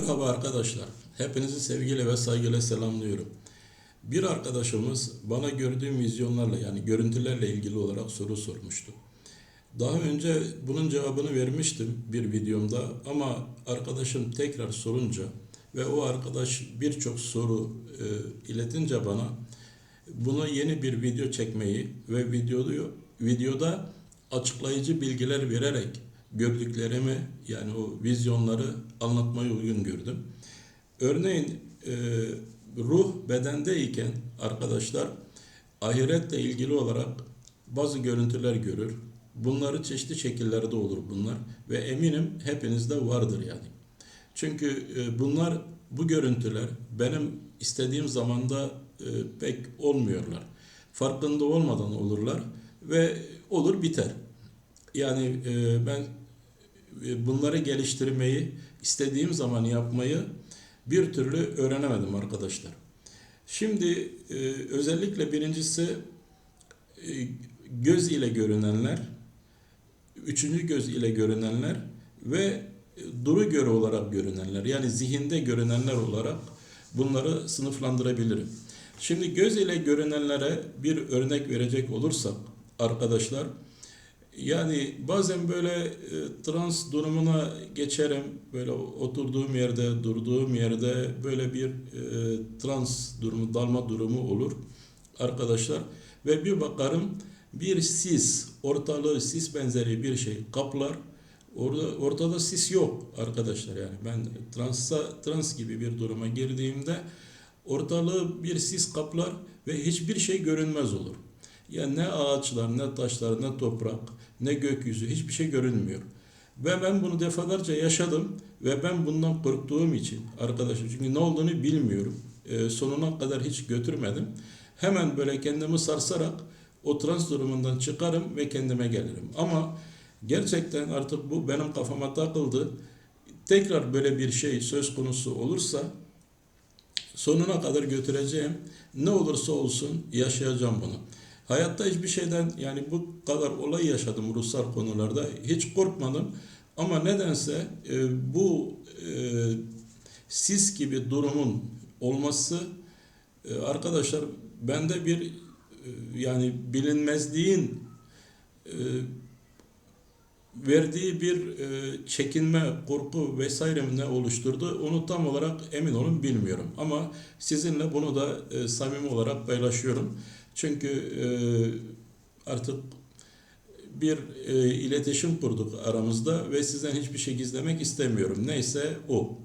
Merhaba arkadaşlar. Hepinizi sevgiyle ve saygıyla selamlıyorum. Bir arkadaşımız bana gördüğüm vizyonlarla yani görüntülerle ilgili olarak soru sormuştu. Daha önce bunun cevabını vermiştim bir videomda ama arkadaşım tekrar sorunca ve o arkadaş birçok soru e, iletince bana buna yeni bir video çekmeyi ve videoda, videoda açıklayıcı bilgiler vererek gördüklerimi yani o vizyonları anlatmayı uygun gördüm. Örneğin e, ruh bedendeyken arkadaşlar ahiretle ilgili olarak bazı görüntüler görür. Bunları çeşitli şekillerde olur bunlar ve eminim hepinizde vardır yani. Çünkü e, bunlar bu görüntüler benim istediğim zamanda e, pek olmuyorlar. Farkında olmadan olurlar ve olur biter. Yani e, ben e, bunları geliştirmeyi istediğim zaman yapmayı bir türlü öğrenemedim arkadaşlar. Şimdi e, özellikle birincisi e, göz ile görünenler, üçüncü göz ile görünenler ve duru göre olarak görünenler yani zihinde görünenler olarak bunları sınıflandırabilirim. Şimdi göz ile görünenlere bir örnek verecek olursak arkadaşlar yani bazen böyle e, trans durumuna geçerim. Böyle oturduğum yerde, durduğum yerde böyle bir e, trans durumu, dalma durumu olur arkadaşlar. Ve bir bakarım bir sis, ortalığı sis benzeri bir şey kaplar. Orada ortada sis yok arkadaşlar yani ben transa trans gibi bir duruma girdiğimde ortalığı bir sis kaplar ve hiçbir şey görünmez olur. Yani ne ağaçlar, ne taşlar, ne toprak, ne gökyüzü hiçbir şey görünmüyor. Ve ben bunu defalarca yaşadım ve ben bundan korktuğum için arkadaşım çünkü ne olduğunu bilmiyorum. E, sonuna kadar hiç götürmedim. Hemen böyle kendimi sarsarak o trans durumundan çıkarım ve kendime gelirim. Ama gerçekten artık bu benim kafama takıldı. Tekrar böyle bir şey söz konusu olursa sonuna kadar götüreceğim. Ne olursa olsun yaşayacağım bunu. Hayatta hiçbir şeyden yani bu kadar olay yaşadım ruhsal konularda. Hiç korkmadım. Ama nedense e, bu e, sis gibi durumun olması e, arkadaşlar bende bir e, yani bilinmezliğin e, verdiği bir e, çekinme, korku vesaire ne oluşturdu onu tam olarak emin olun bilmiyorum. Ama sizinle bunu da e, samimi olarak paylaşıyorum. Çünkü e, artık bir e, iletişim kurduk aramızda ve sizden hiçbir şey gizlemek istemiyorum. Neyse o.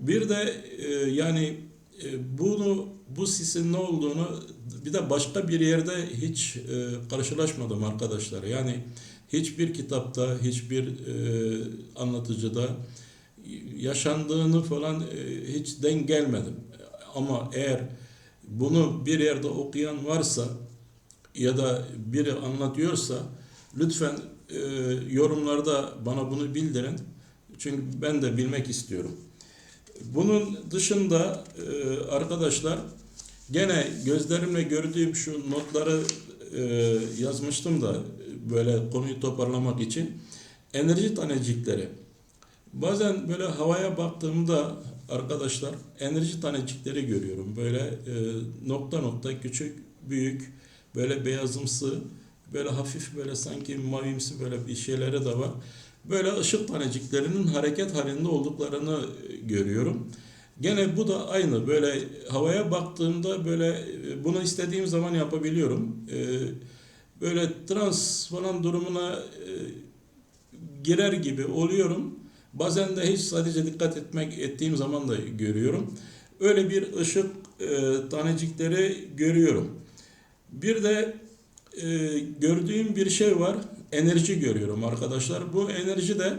Bir de e, yani e, bunu bu sisin ne olduğunu bir de başka bir yerde hiç e, karşılaşmadım arkadaşlar. Yani hiçbir kitapta, hiçbir e, anlatıcıda yaşandığını falan e, hiç denk gelmedim. Ama eğer bunu bir yerde okuyan varsa ya da biri anlatıyorsa lütfen e, yorumlarda bana bunu bildirin. Çünkü ben de bilmek istiyorum. Bunun dışında e, arkadaşlar gene gözlerimle gördüğüm şu notları e, yazmıştım da böyle konuyu toparlamak için enerji tanecikleri. Bazen böyle havaya baktığımda arkadaşlar enerji tanecikleri görüyorum. Böyle e, nokta nokta küçük, büyük, böyle beyazımsı, böyle hafif böyle sanki mavimsi böyle bir şeyleri de var. Böyle ışık taneciklerinin hareket halinde olduklarını görüyorum. Gene bu da aynı. Böyle havaya baktığımda böyle e, bunu istediğim zaman yapabiliyorum. E, böyle trans falan durumuna e, girer gibi oluyorum. Bazen de hiç sadece dikkat etmek ettiğim zaman da görüyorum. Öyle bir ışık e, tanecikleri görüyorum. Bir de e, gördüğüm bir şey var. Enerji görüyorum arkadaşlar. Bu enerji de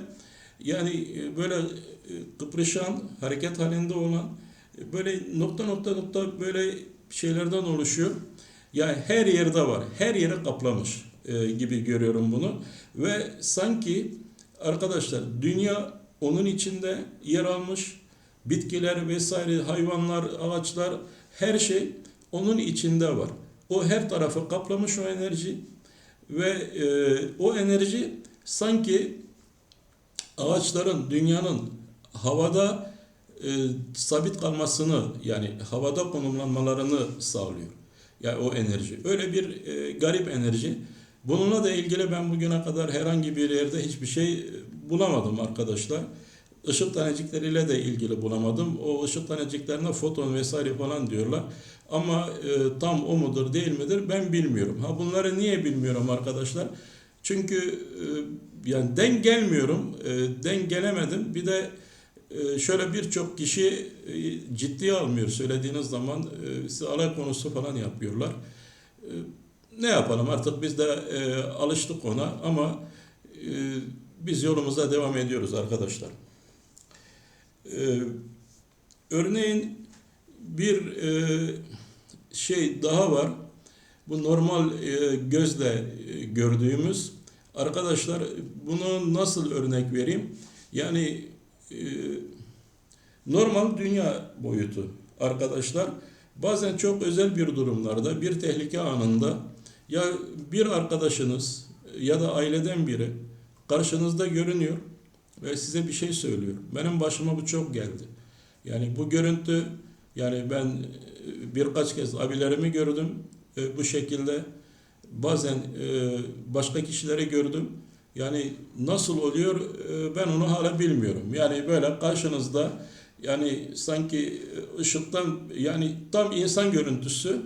yani e, böyle e, kıpırışan, hareket halinde olan e, böyle nokta nokta nokta böyle şeylerden oluşuyor. Yani her yerde var. Her yere kaplamış e, gibi görüyorum bunu. Ve sanki arkadaşlar dünya onun içinde yer almış. Bitkiler vesaire, hayvanlar, ağaçlar her şey onun içinde var. O her tarafı kaplamış o enerji ve e, o enerji sanki ağaçların, dünyanın havada e, sabit kalmasını yani havada konumlanmalarını sağlıyor. Yani o enerji. Öyle bir e, garip enerji. Bununla da ilgili ben bugüne kadar herhangi bir yerde hiçbir şey bulamadım arkadaşlar. Işık tanecikleriyle de ilgili bulamadım. O ışık taneciklerine foton vesaire falan diyorlar. Ama e, tam o mudur değil midir ben bilmiyorum. Ha bunları niye bilmiyorum arkadaşlar? Çünkü e, yani denk gelmiyorum. E, denk gelemedim. Bir de e, şöyle birçok kişi e, ciddiye almıyor söylediğiniz zaman e, size alay konusu falan yapıyorlar. E, ne yapalım artık biz de e, alıştık ona ama e, biz yolumuza devam ediyoruz arkadaşlar. E, örneğin bir e, şey daha var. Bu normal e, gözle e, gördüğümüz. Arkadaşlar bunu nasıl örnek vereyim? Yani e, normal dünya boyutu arkadaşlar. Bazen çok özel bir durumlarda, bir tehlike anında ya bir arkadaşınız ya da aileden biri karşınızda görünüyor ve size bir şey söylüyor. Benim başıma bu çok geldi. Yani bu görüntü yani ben e, birkaç kez abilerimi gördüm e, bu şekilde. Bazen e, başka kişileri gördüm. Yani nasıl oluyor e, ben onu hala bilmiyorum. Yani böyle karşınızda yani sanki ışıktan yani tam insan görüntüsü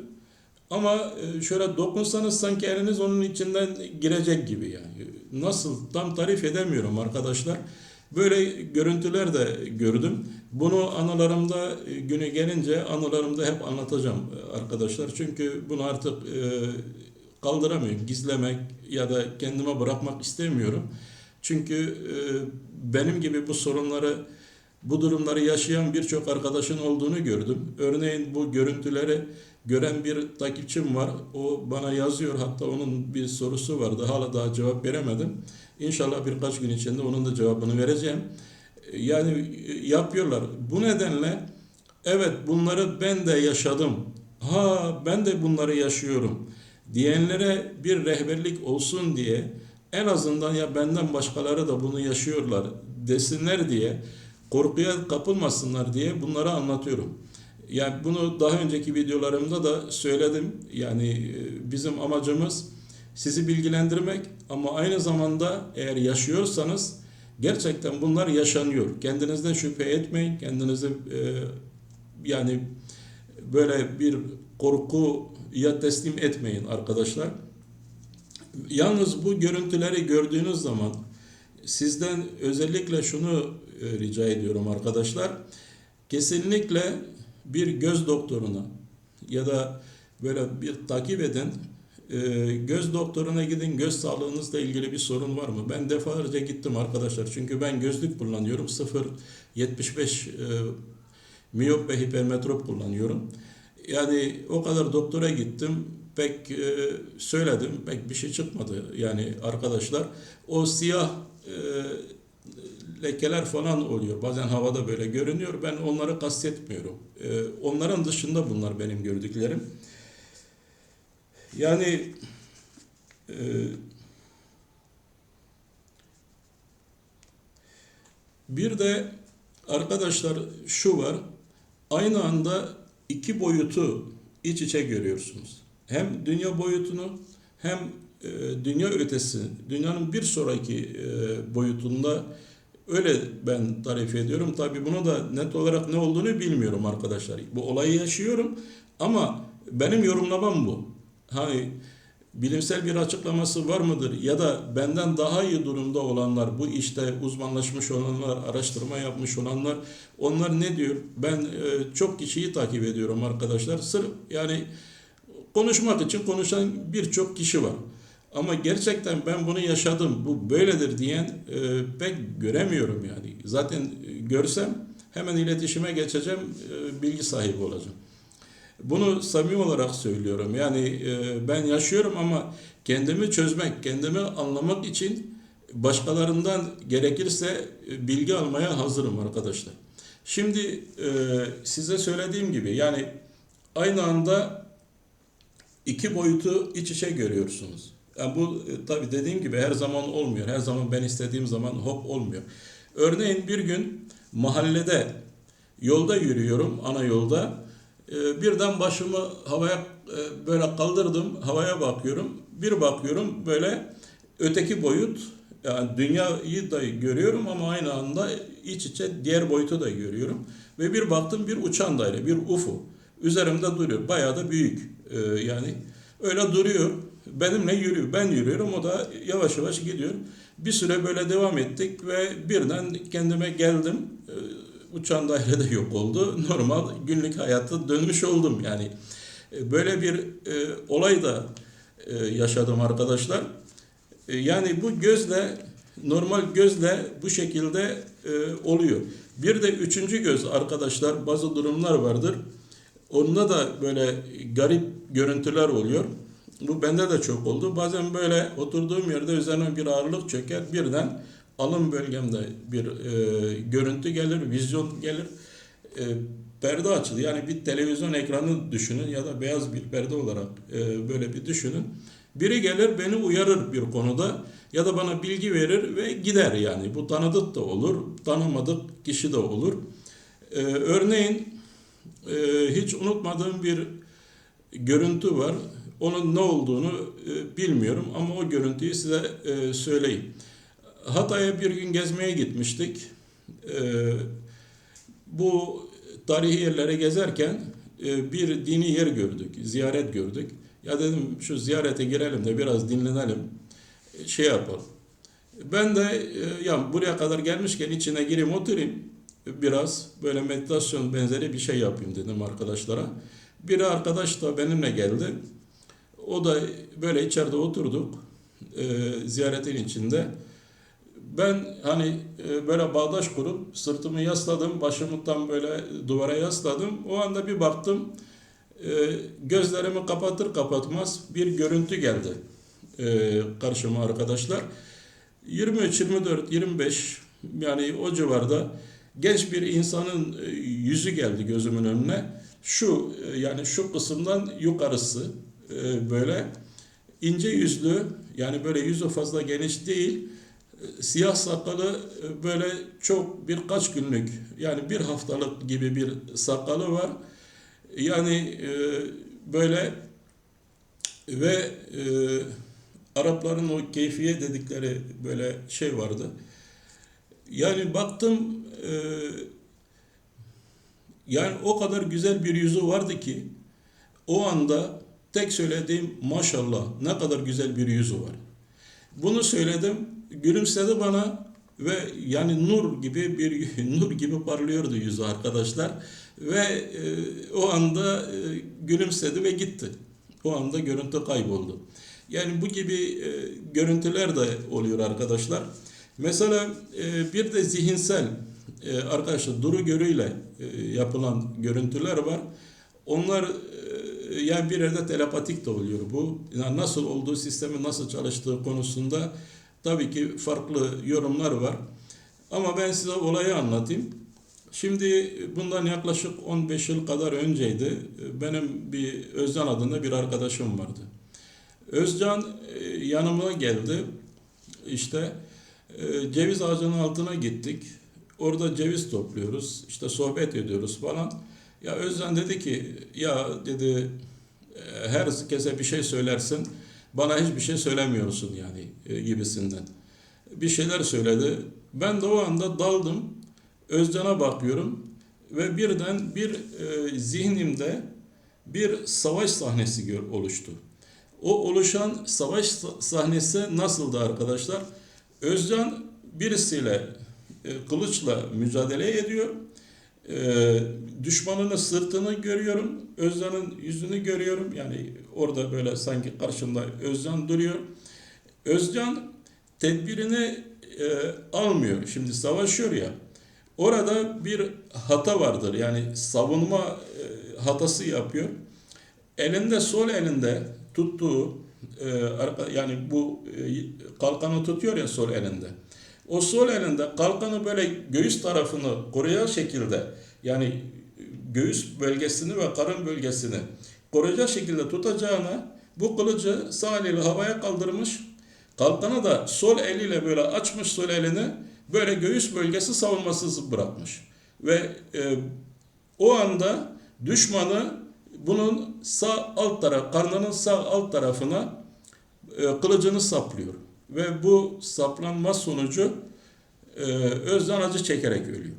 ama e, şöyle dokunsanız sanki eliniz onun içinden girecek gibi yani. Nasıl tam tarif edemiyorum arkadaşlar. Böyle görüntüler de gördüm. Bunu anılarımda e, günü gelince anılarımda hep anlatacağım e, arkadaşlar. Çünkü bunu artık kaldıramıyorum. Gizlemek ya da kendime bırakmak istemiyorum. Çünkü benim gibi bu sorunları bu durumları yaşayan birçok arkadaşın olduğunu gördüm. Örneğin bu görüntüleri gören bir takipçim var. O bana yazıyor. Hatta onun bir sorusu vardı. Hala daha cevap veremedim. İnşallah birkaç gün içinde onun da cevabını vereceğim. Yani yapıyorlar. Bu nedenle evet bunları ben de yaşadım. Ha ben de bunları yaşıyorum diyenlere bir rehberlik olsun diye en azından ya benden başkaları da bunu yaşıyorlar desinler diye korkuya kapılmasınlar diye bunları anlatıyorum. Yani bunu daha önceki videolarımda da söyledim. Yani e, bizim amacımız sizi bilgilendirmek ama aynı zamanda eğer yaşıyorsanız gerçekten bunlar yaşanıyor. Kendinizden şüphe etmeyin. Kendinizi e, yani böyle bir korkuya teslim etmeyin arkadaşlar. Yalnız bu görüntüleri gördüğünüz zaman sizden özellikle şunu e, rica ediyorum arkadaşlar. Kesinlikle bir göz doktoruna ya da böyle bir takip eden e, göz doktoruna gidin göz sağlığınızla ilgili bir sorun var mı? Ben defalarca gittim arkadaşlar. Çünkü ben gözlük kullanıyorum. 0.75 e, miyop ve hipermetrop kullanıyorum. Yani o kadar doktora gittim. Pek e, söyledim. Pek bir şey çıkmadı yani arkadaşlar. O siyah e, lekeler falan oluyor. Bazen havada böyle görünüyor. Ben onları kastetmiyorum. Ee, onların dışında bunlar benim gördüklerim. Yani e, bir de arkadaşlar şu var. Aynı anda iki boyutu iç içe görüyorsunuz. Hem dünya boyutunu hem e, dünya ötesi, dünyanın bir sonraki e, boyutunda Öyle ben tarif ediyorum. Tabii bunu da net olarak ne olduğunu bilmiyorum arkadaşlar. Bu olayı yaşıyorum ama benim yorumlamam bu. Hani bilimsel bir açıklaması var mıdır? Ya da benden daha iyi durumda olanlar, bu işte uzmanlaşmış olanlar, araştırma yapmış olanlar, onlar ne diyor? Ben e, çok kişiyi takip ediyorum arkadaşlar. Sırf yani konuşmak için konuşan birçok kişi var. Ama gerçekten ben bunu yaşadım, bu böyledir diyen e, pek göremiyorum yani. Zaten e, görsem hemen iletişime geçeceğim, e, bilgi sahibi olacağım. Bunu samimi olarak söylüyorum. Yani e, ben yaşıyorum ama kendimi çözmek, kendimi anlamak için başkalarından gerekirse e, bilgi almaya hazırım arkadaşlar. Şimdi e, size söylediğim gibi yani aynı anda iki boyutu iç içe görüyorsunuz. Yani bu e, tabii dediğim gibi her zaman olmuyor. Her zaman ben istediğim zaman hop olmuyor. Örneğin bir gün mahallede Yolda yürüyorum, ana yolda. Ee, birden başımı havaya e, böyle kaldırdım, havaya bakıyorum. Bir bakıyorum böyle öteki boyut, yani dünyayı da görüyorum ama aynı anda iç içe diğer boyutu da görüyorum. Ve bir baktım bir uçan daire, bir UFO. Üzerimde duruyor. Bayağı da büyük. Yani öyle duruyor. Benimle yürüyor. Ben yürüyorum. O da yavaş yavaş gidiyor. Bir süre böyle devam ettik ve birden kendime geldim. Ee, uçan daire de yok oldu. Normal günlük hayata dönmüş oldum yani. E, Böyle bir e, olay da e, yaşadım arkadaşlar. E, yani bu gözle normal gözle bu şekilde e, oluyor. Bir de üçüncü göz arkadaşlar bazı durumlar vardır. Onda da böyle garip görüntüler oluyor. Bu bende de çok oldu. Bazen böyle oturduğum yerde üzerine bir ağırlık çöker. Birden alın bölgemde bir e, görüntü gelir, vizyon gelir. E, perde açılır. Yani bir televizyon ekranı düşünün ya da beyaz bir perde olarak e, böyle bir düşünün. Biri gelir beni uyarır bir konuda ya da bana bilgi verir ve gider yani. Bu tanıdık da olur, tanımadık kişi de olur. E, örneğin e, hiç unutmadığım bir görüntü var. Onun ne olduğunu e, bilmiyorum ama o görüntüyü size e, söyleyeyim. Hatay'a bir gün gezmeye gitmiştik. E, bu tarihi yerlere gezerken bir dini yer gördük, ziyaret gördük. Ya dedim şu ziyarete girelim de biraz dinlenelim, şey yapalım. Ben de ya buraya kadar gelmişken içine gireyim oturayım biraz böyle meditasyon benzeri bir şey yapayım dedim arkadaşlara. Bir arkadaş da benimle geldi. O da böyle içeride oturduk e, ziyaretin içinde. Ben hani e, böyle bağdaş kurup sırtımı yasladım, başımı tam böyle duvara yasladım. O anda bir baktım e, gözlerimi kapatır kapatmaz bir görüntü geldi e, karşıma arkadaşlar. 23, 24, 25 yani o civarda genç bir insanın e, yüzü geldi gözümün önüne. Şu e, yani şu kısımdan yukarısı e, böyle ince yüzlü yani böyle yüzü fazla geniş değil e, siyah sakalı e, böyle çok birkaç günlük yani bir haftalık gibi bir sakalı var. Yani böyle ve e, Arapların o keyfiye dedikleri böyle şey vardı. Yani baktım e, yani o kadar güzel bir yüzü vardı ki o anda tek söylediğim maşallah ne kadar güzel bir yüzü var. Bunu söyledim, gülümsedi bana ve yani nur gibi bir nur gibi parlıyordu yüzü arkadaşlar ve e, o anda e, gülümsedi ve gitti. O anda görüntü kayboldu. Yani bu gibi e, görüntüler de oluyor arkadaşlar. Mesela e, bir de zihinsel e, arkadaşlar duru görüyle e, yapılan görüntüler var. Onlar e, yani bir yerde telepatik de oluyor bu. Yani nasıl olduğu, sistemin nasıl çalıştığı konusunda tabii ki farklı yorumlar var. Ama ben size olayı anlatayım. Şimdi bundan yaklaşık 15 yıl kadar önceydi. Benim bir Özcan adında bir arkadaşım vardı. Özcan e, yanıma geldi. İşte e, ceviz ağacının altına gittik. Orada ceviz topluyoruz. İşte sohbet ediyoruz falan. Ya Özcan dedi ki ya dedi e, her kese bir şey söylersin. Bana hiçbir şey söylemiyorsun yani gibisinden. Bir şeyler söyledi. Ben de o anda daldım. Özcan'a bakıyorum ve birden bir e, zihnimde bir savaş sahnesi oluştu. O oluşan savaş sahnesi nasıldı arkadaşlar? Özcan birisiyle e, kılıçla mücadele ediyor. E, düşmanının sırtını görüyorum. Özcan'ın yüzünü görüyorum. Yani orada böyle sanki karşımda Özcan duruyor. Özcan tedbirini e, almıyor. Şimdi savaşıyor ya. Orada bir hata vardır. Yani savunma e, hatası yapıyor. Elinde sol elinde tuttuğu e, yani bu e, kalkanı tutuyor ya sol elinde. O sol elinde kalkanı böyle göğüs tarafını koruyacak şekilde yani göğüs bölgesini ve karın bölgesini koruyacak şekilde tutacağına bu kılıcı sağ eliyle havaya kaldırmış. Kalkanı da sol eliyle böyle açmış sol elini böyle göğüs bölgesi savunmasız bırakmış. Ve e, O anda düşmanı bunun sağ alt taraf, karnının sağ alt tarafına e, kılıcını saplıyor. Ve bu saplanma sonucu e, Özden acı çekerek ölüyor.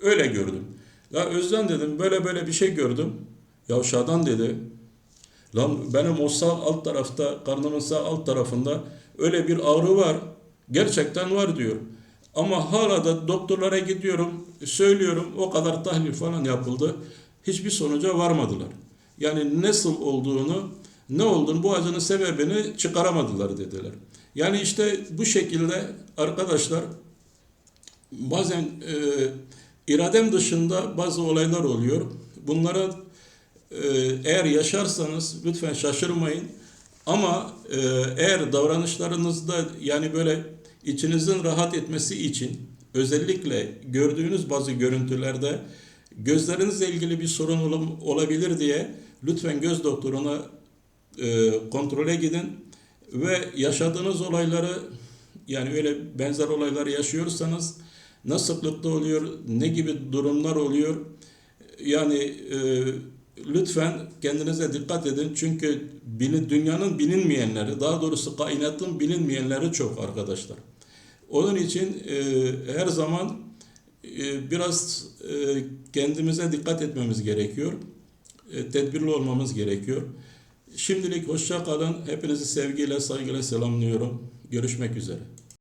Öyle gördüm. Ya Özden dedim böyle böyle bir şey gördüm. Yavşadan dedi. Lan benim o sağ alt tarafta, karnımın sağ alt tarafında öyle bir ağrı var. Gerçekten var diyor. Ama hala da doktorlara gidiyorum, söylüyorum o kadar tahlil falan yapıldı. Hiçbir sonuca varmadılar. Yani nasıl olduğunu, ne olduğunu, bu acının sebebini çıkaramadılar dediler. Yani işte bu şekilde arkadaşlar bazen e, iradem dışında bazı olaylar oluyor. Bunlara e, eğer yaşarsanız lütfen şaşırmayın. Ama e, eğer davranışlarınızda yani böyle içinizin rahat etmesi için özellikle gördüğünüz bazı görüntülerde gözlerinizle ilgili bir sorun olabilir diye lütfen göz doktoruna e, kontrole gidin ve yaşadığınız olayları yani öyle benzer olayları yaşıyorsanız ne sıklıkta oluyor, ne gibi durumlar oluyor yani e, lütfen kendinize dikkat edin çünkü bilin, dünyanın bilinmeyenleri daha doğrusu kainatın bilinmeyenleri çok arkadaşlar. Onun için e, her zaman e, biraz e, kendimize dikkat etmemiz gerekiyor. E, tedbirli olmamız gerekiyor. Şimdilik hoşça kalın. Hepinizi sevgiyle, saygıyla selamlıyorum. Görüşmek üzere.